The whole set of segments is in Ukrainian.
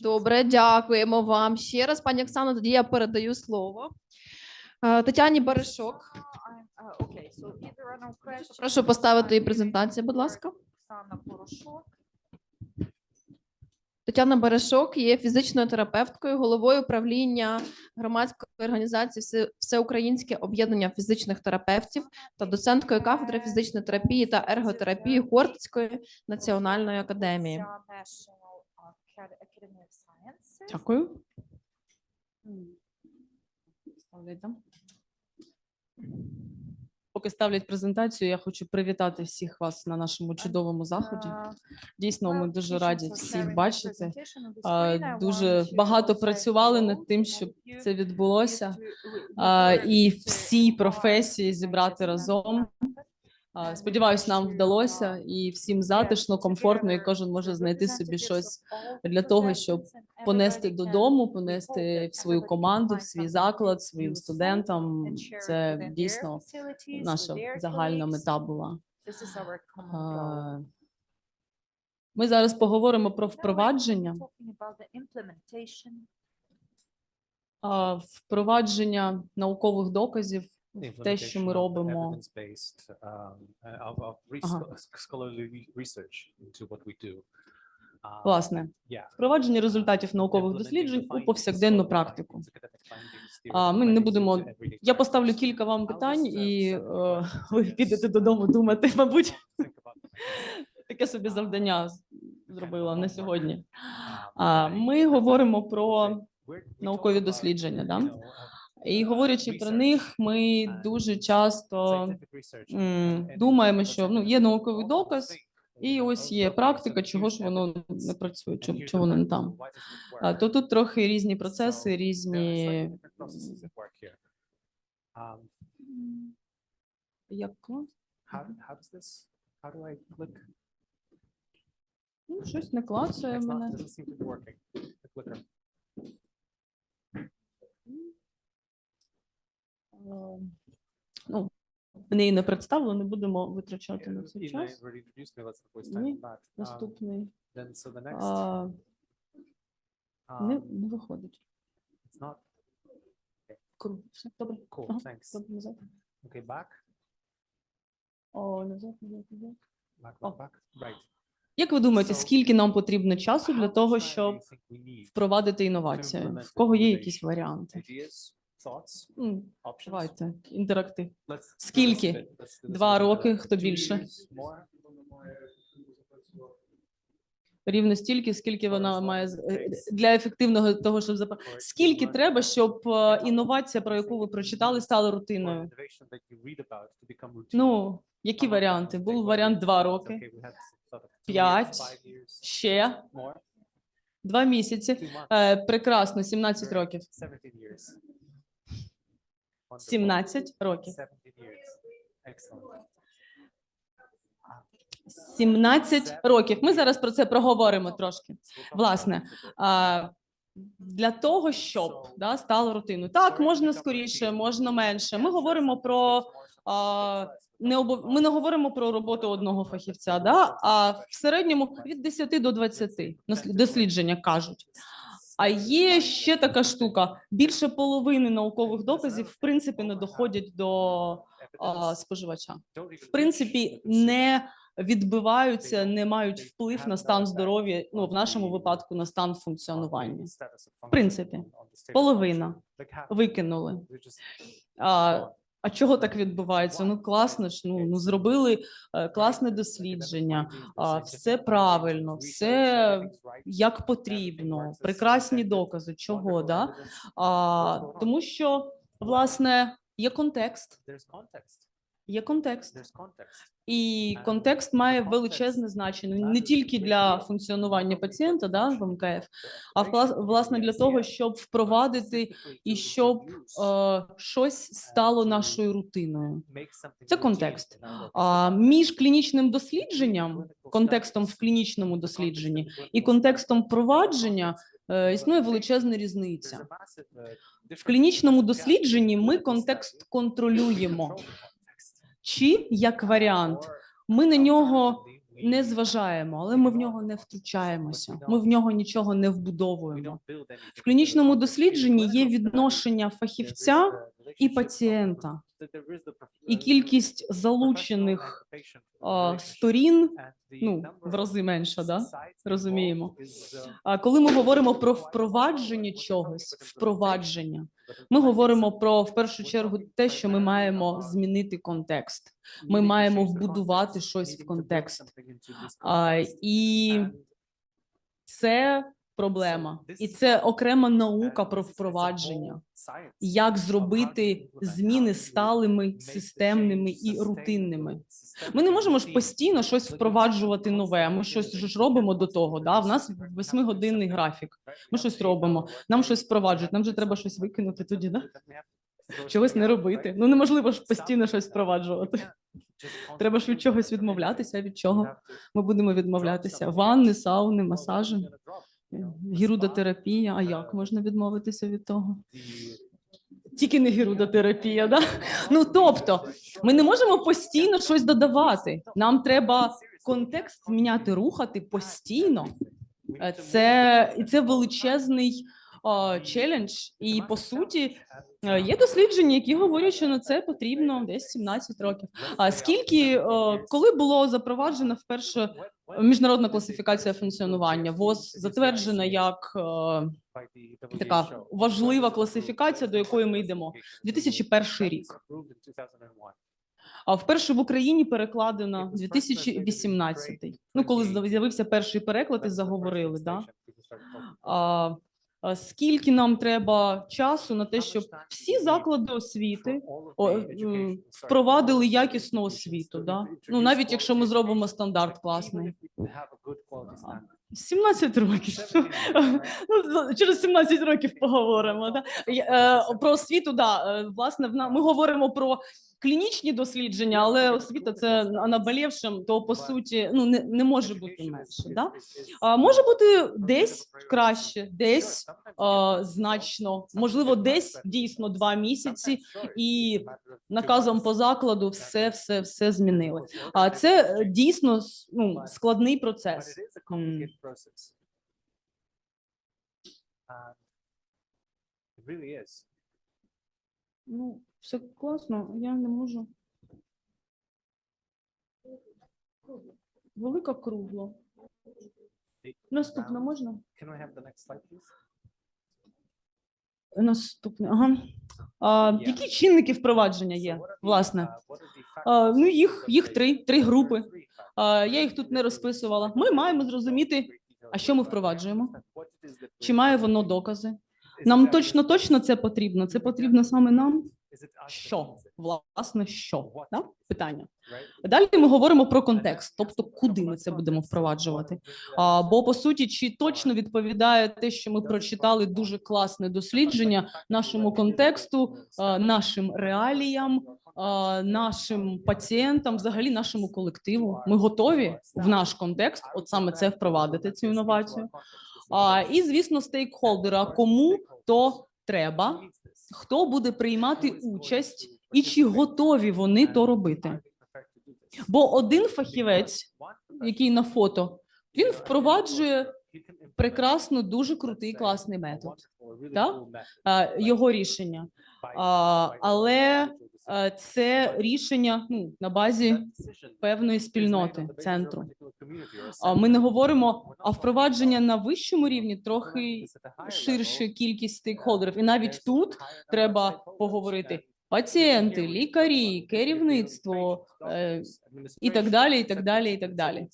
Добре, дякуємо вам ще раз, пані Оксано. Тоді я передаю слово Е, Тетяні Баришок. Прошу поставити її презентацію, будь ласка. Тетяна Баришок є фізичною терапевткою, головою правління громадської організації Всеукраїнське об'єднання фізичних терапевтів та доценткою кафедри фізичної терапії та ерготерапії Хортицької національної академії. Дякую. Поки ставлять презентацію, я хочу привітати всіх вас на нашому чудовому заході. Uh, Дійсно, ми дуже раді всіх бачити. Дуже багато працювали над тим, щоб це відбулося. І всі професії зібрати разом. Сподіваюсь, нам вдалося і всім затишно, комфортно, і кожен може знайти собі щось для того, щоб понести додому, понести в свою команду, в свій заклад, своїм студентам. Це дійсно наша загальна мета була. Ми зараз поговоримо про впровадження. Впровадження наукових доказів те, що ми робимо. Um, uh. Um, Власне, впровадження результатів наукових досліджень у повсякденну практику. А, Ми не будемо. Я поставлю кілька вам питань, uh, і е, ви підете додому думати, мабуть. Таке собі завдання зробила на сьогодні. Um, Ми говоримо про наукові дослідження, да? Uh, і говорячи про них, ми дуже часто думаємо, що ну є науковий доказ, і ось є практика, чого ж воно не працює, чого воно не там. То тут трохи різні процеси, різні. Um, Як? Ну, щось не клацає мене. Ну, мене її не представили, не будемо витрачати на це час. Ні, Наступний. А, не, не виходить. Круг. Все, добре. cool, Ага, thanks. добре, назад. Okay, back, О, назад, назад, назад. back, back, back, right. Як ви думаєте, скільки нам потрібно часу для того, щоб впровадити інновацію? В кого є якісь варіанти? Thoughts, М, options? Давайте, інтерактив. Let's Скільки? bit. Let's do this a Два роки, хто більше? more? Рівно стільки, скільки вона має з- е, для ефективного того, щоб запа... Скільки треба, щоб е, інновація, про яку ви прочитали, стала or рутиною? innovation that you read about to become routine? Ну, які варіанти? Був? What варіант we два роки, okay, we had sort of two years, п'ять, five years, ще more, два місяці. two months, Е, Прекрасно, 17 Great. років. 17 years. Wonderful. 17 років. 17 years. Excellent. 17 років. Ми зараз про це проговоримо трошки. Власне, для того, щоб да, стало рутиною. Так, можна скоріше, можна менше. Ми говоримо про не обов... ми не говоримо про роботу одного фахівця, да? а в середньому від 10 до 20 нас- дослідження кажуть. А є ще така штука: більше половини наукових доказів в принципі не доходять до а, споживача. В принципі, не відбиваються, не мають вплив на стан здоров'я. Ну в нашому випадку на стан функціонування. В принципі, Половина викинули. А, а чого так відбувається? Ну класно ж. Ну, ну зробили е, класне дослідження, все правильно, все як потрібно, прекрасні докази. Чого да? А, тому що власне є контекст, є контекст, і контекст має величезне значення не тільки для функціонування пацієнта, да, в МКФ, а вла- власне для того, щоб впровадити і щоб е, щось стало нашою рутиною. Це контекст. А між клінічним дослідженням, контекстом в клінічному дослідженні і контекстом впровадження е, існує величезна різниця. В клінічному дослідженні ми контекст контролюємо. Чи як варіант, ми на нього не зважаємо, але ми в нього не втручаємося. Ми в нього нічого не вбудовуємо. В клінічному дослідженні є відношення фахівця і пацієнта, і кількість залучених а, сторін ну, в рази менша, да? розуміємо. А коли ми говоримо про впровадження чогось, впровадження, ми говоримо про в першу чергу те, що ми маємо змінити контекст. Ми маємо вбудувати щось в контекст. А, і це проблема, і це окрема наука про впровадження. Як зробити зміни сталими, системними і рутинними? Ми не можемо ж постійно щось впроваджувати нове. Ми щось ж робимо до того. Да? В нас восьмигодинний графік. Ми щось робимо. Нам щось впроваджують. Нам же треба щось викинути тоді, да? Чогось не робити. Ну неможливо ж постійно щось впроваджувати. Треба ж від чогось відмовлятися. Від чого ми будемо відмовлятися? Ванни, сауни, масажі, гірудотерапія. А як можна відмовитися від того? Тільки не гірудотерапія, да? Ну тобто, ми не можемо постійно щось додавати. Нам треба контекст зміняти, рухати постійно. Е, Це і це величезний о, челендж. І по суті, е, є дослідження, які говорять, що на це потрібно десь 17 років. А скільки о, коли було запроваджено вперше міжнародна класифікація функціонування, ВОЗ затверджена як е, така важлива класифікація, до якої ми йдемо. 2001 рік. А вперше в Україні перекладено 2018. Ну, коли з'явився перший переклад і заговорили, да? А, скільки нам треба часу на те, щоб всі заклади освіти впровадили якісну освіту, да? Ну, навіть якщо ми зробимо стандарт класний. 17 років. Ну, через 17 років поговоримо. Да? Е, Про освіту, да, е, власне, ми говоримо про клінічні дослідження, але освіта це на наболівшим, то по суті ну, не, не може бути менше. Да? А, може бути десь краще, десь а, значно, можливо, десь дійсно два місяці, і наказом по закладу все, все, все змінили. А це е, дійсно ну, складний процес. М. Ну, все класно, я не можу. Велика кругло. Наступне можна? Can I have the next slide, please? Наступне, ага. А, які чинники впровадження є, власне? А, ну, їх, їх три, три групи. А, я їх тут не розписувала. Ми маємо зрозуміти, а що ми впроваджуємо? Чи має воно докази? Нам точно точно це потрібно. Це потрібно саме нам. Що? Власне, що? Да? Питання. Далі ми говоримо про контекст, тобто куди ми це будемо впроваджувати. А, бо по суті, чи точно відповідає те, що ми прочитали дуже класне дослідження нашому контексту, нашим реаліям, нашим пацієнтам, взагалі нашому колективу. Ми готові в наш контекст, от саме це впровадити цю інновацію. І звісно, стейкхолдера, кому то треба, хто буде приймати участь, і чи готові вони то робити. Бо один фахівець, який на фото, він впроваджує прекрасно, дуже крутий класний метод. а, його рішення. Але це рішення ну, на базі певної спільноти центру. Ми не говоримо, а впровадження на вищому рівні трохи ширше кількість стейкхолдерів. І навіть тут треба поговорити пацієнти, лікарі, керівництво е, і так далі, і так далі, і так далі.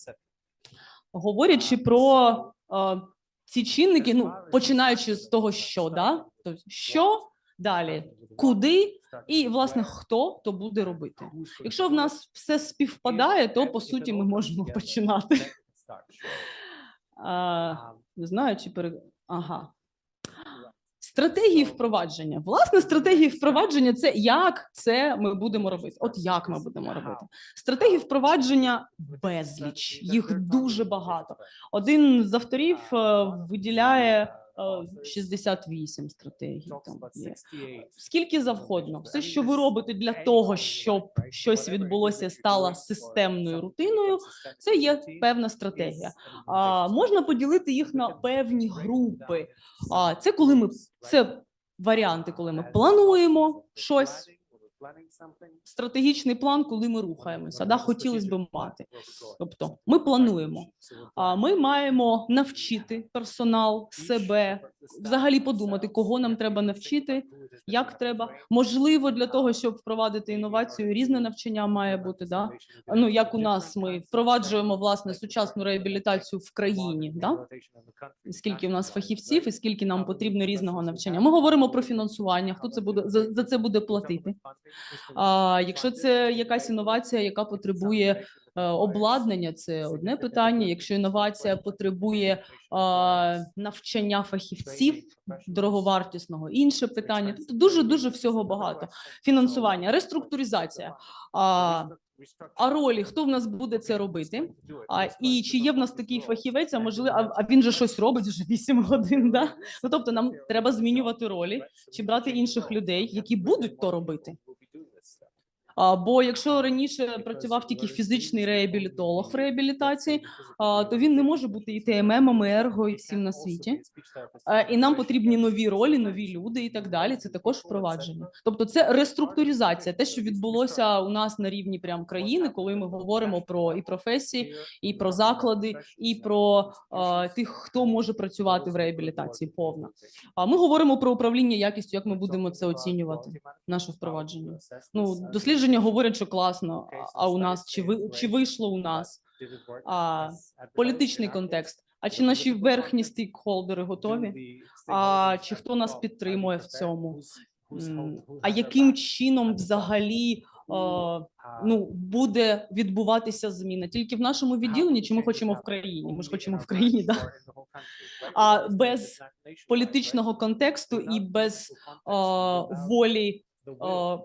Говорячи про е, ці чинники, ну починаючи з того, що да, тобто що далі, куди і власне хто то буде робити. Якщо в нас все співпадає, то по суті ми можемо починати. А, не знаю, чи пере... Ага. Стратегії впровадження. Власне, стратегії впровадження це як це ми будемо робити. От як ми будемо робити. Стратегії впровадження безліч, їх дуже багато. Один з авторів е, виділяє 68 стратегій. talks Там є. Скільки завгодно, все, що ви робите для того, щоб щось відбулося, стало системною рутиною, це є певна стратегія. А, можна поділити їх на певні групи. А, це коли ми це варіанти, коли ми плануємо щось. Стратегічний план, коли ми рухаємося, да, хотілося б мати. Тобто, ми плануємо. А ми маємо навчити персонал себе, взагалі подумати, кого нам треба навчити, як треба. Можливо, для того, щоб впровадити інновацію, різне навчання має бути. Да? Ну як у нас ми впроваджуємо власне сучасну реабілітацію в країні. Да? Скільки в нас фахівців, і скільки нам потрібно різного навчання. Ми говоримо про фінансування. Хто це буде за, за це буде платити? А якщо це якась інновація, яка потребує е, обладнання, це одне питання. Якщо інновація потребує навчання фахівців дороговартісного, інше питання. Тобто дуже дуже всього багато. Фінансування, реструктуризація. А, ролі хто в нас буде це робити? А і чи є в нас такий фахівець? А можливо, а він же щось робить вже 8 годин. Да? Ну тобто, нам треба змінювати ролі чи брати інших людей, які будуть то робити. А, бо якщо раніше працював тільки фізичний реабілітолог в реабілітації, а, то він не може бути і ТММом, і ерго, і всім на світі. А, і нам потрібні нові ролі, нові люди і так далі. Це також впровадження. Тобто, це реструктуризація, те, що відбулося у нас на рівні прям країни, коли ми говоримо про і професії, і про заклади, і про а, тих, хто може працювати в реабілітації повно. А ми говоримо про управління якістю, як ми будемо це оцінювати, наше впровадження. Ну, дослідження говорять, що класно, а- у нас чи ви чи вийшло у нас а, політичний контекст? А чи наші верхні стейкхолдери готові? А чи хто нас підтримує в цьому? А яким чином взагалі е, ну буде відбуватися зміна? Тільки в нашому відділенні, чи ми хочемо в країні? Ми ж хочемо в країні, да? А без політичного контексту і без е, волі е,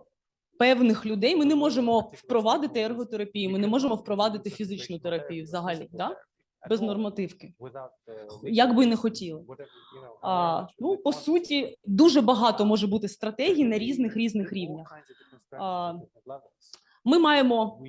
певних людей ми не можемо впровадити ерготерапію, ми не можемо впровадити фізичну терапію взагалі, да? без нормативки. Як би не хотіли. А, ну, по суті, дуже багато може бути стратегій на різних різних рівнях. А, Ми маємо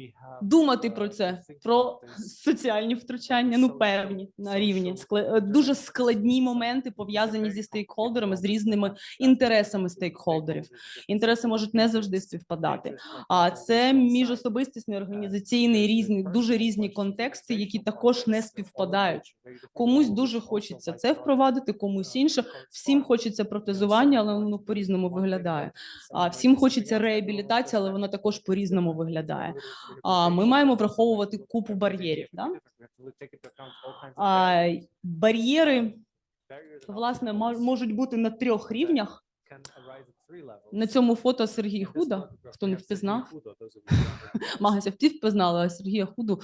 думати про це, про соціальні втручання, ну певні на рівні дуже складні моменти пов'язані зі стейкхолдерами, з різними інтересами стейкхолдерів. Інтереси можуть не завжди співпадати. А це міжособистісний організаційний різні, дуже різні контексти, які також не співпадають. Комусь дуже хочеться це впровадити, комусь інше. Всім хочеться протезування, але воно по-різному виглядає. А всім хочеться реабілітація, але вона також по-різному виглядає. А ми маємо враховувати купу бар'єрів. Да? А, бар'єри власне можуть бути на трьох рівнях. На цьому фото Сергій Худа, хто не впізнав, Магася втів впізнала Сергія Худу.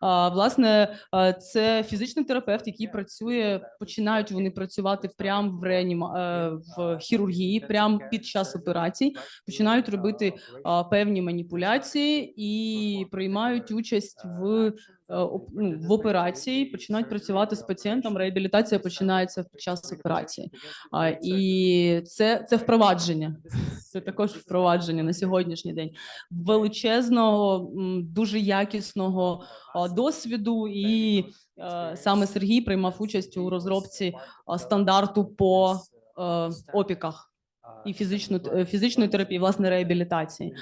А, власне, це фізичний терапевт, який працює. Починають вони працювати прямо в реаніма е, в хірургії, прямо під час операцій. Починають робити певні маніпуляції і приймають участь в, в операції. Починають працювати з пацієнтом. Реабілітація починається під час операції. І це, це впровадження. Це також впровадження на сьогоднішній день величезного, дуже якісного досвіду, і е, саме Сергій приймав участь у розробці стандарту по е, опіках і фізичну е, фізичної терапії, власне, реабілітації.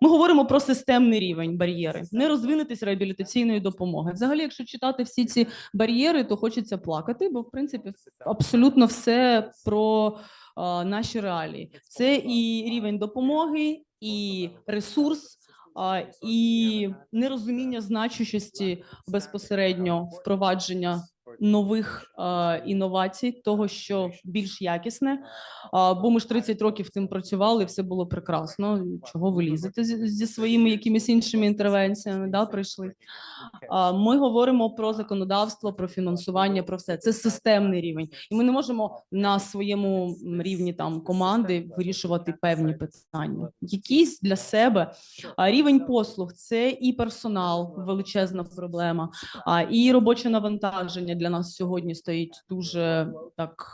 Ми говоримо про системний рівень бар'єри, не розвинутись реабілітаційної допомоги. Взагалі, якщо читати всі ці бар'єри, то хочеться плакати, бо в принципі абсолютно все про наші реалії. Це і рівень допомоги, і ресурс, і нерозуміння значущості безпосередньо впровадження нових а, інновацій, того, що більш якісне. А, бо ми ж 30 років тим працювали, все було прекрасно. Чого ви лізете зі, зі своїми якимись іншими інтервенціями? Да, прийшли. А, Ми говоримо про законодавство, про фінансування, про все. Це системний рівень, і ми не можемо на своєму рівні там команди вирішувати певні питання. Якісь для себе рівень послуг це і персонал, величезна проблема, і робоче навантаження для для нас сьогодні стоїть дуже так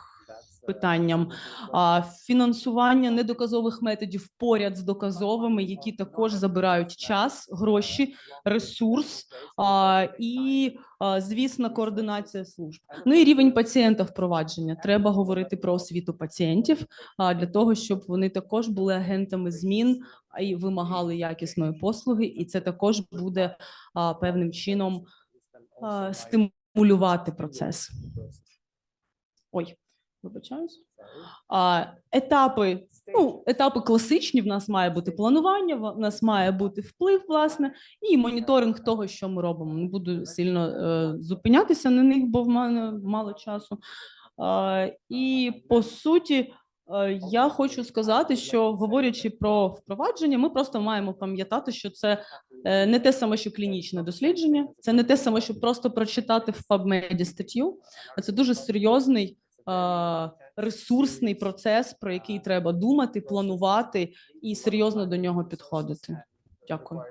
питанням. А фінансування недоказових методів поряд з доказовими, які також забирають час, гроші, ресурс а, і, а, звісно, координація служб. Ну і рівень пацієнта впровадження. Треба говорити про освіту пацієнтів а, для того, щоб вони також були агентами змін і вимагали якісної послуги, і це також буде а, певним чином а, стимулювати процес. Ой, вибачаюсь. А, етапи, ну, етапи класичні. В нас має бути планування, в нас має бути вплив, власне, і моніторинг того, що ми робимо. Не буду сильно е, зупинятися на них, бо в мене мало часу. Е, і по суті, я хочу сказати, що говорячи про впровадження, ми просто маємо пам'ятати, що це е, не те саме, що клінічне дослідження, це не те саме, що просто прочитати в PubMed статтю, а це дуже серйозний е, ресурсний процес, про який треба думати, планувати і серйозно до нього підходити. Дякую.